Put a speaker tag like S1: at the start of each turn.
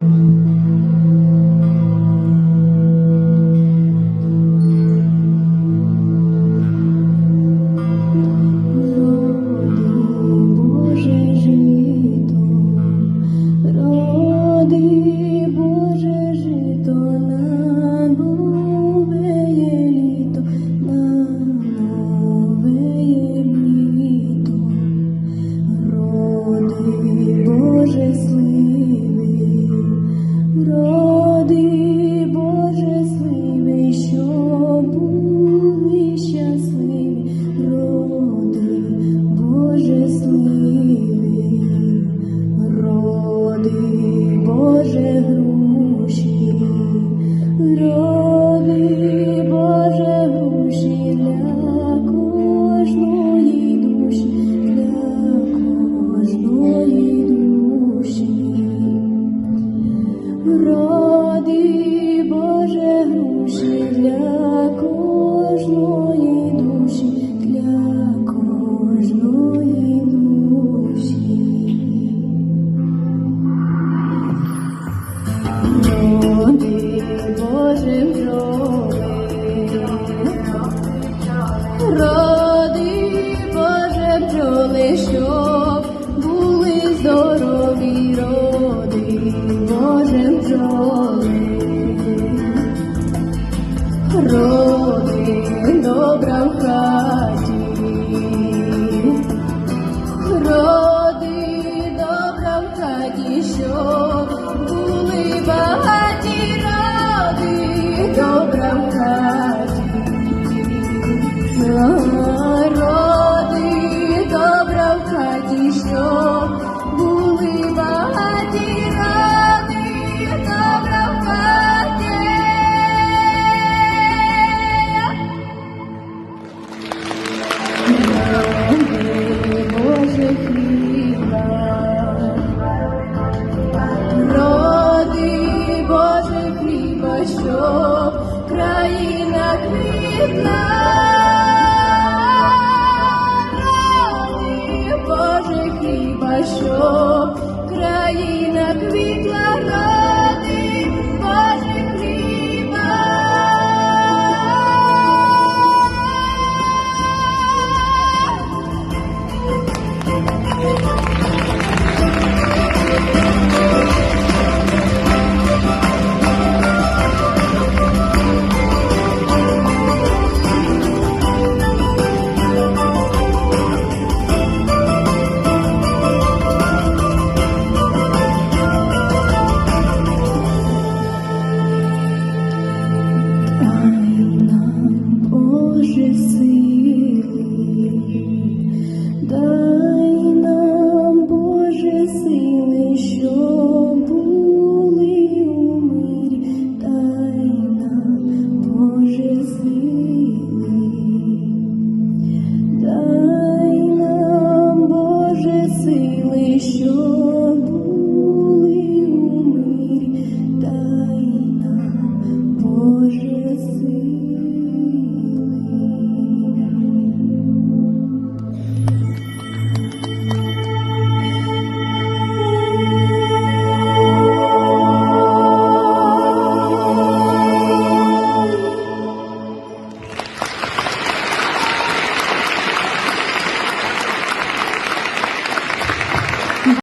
S1: Thank mm -hmm. you. Ради Боже груші для кожної душі, для кожної душі. Роди Боже бджоли, Ради Боже бджоли, що Oh. Боже хіба що країна квітла. dangerously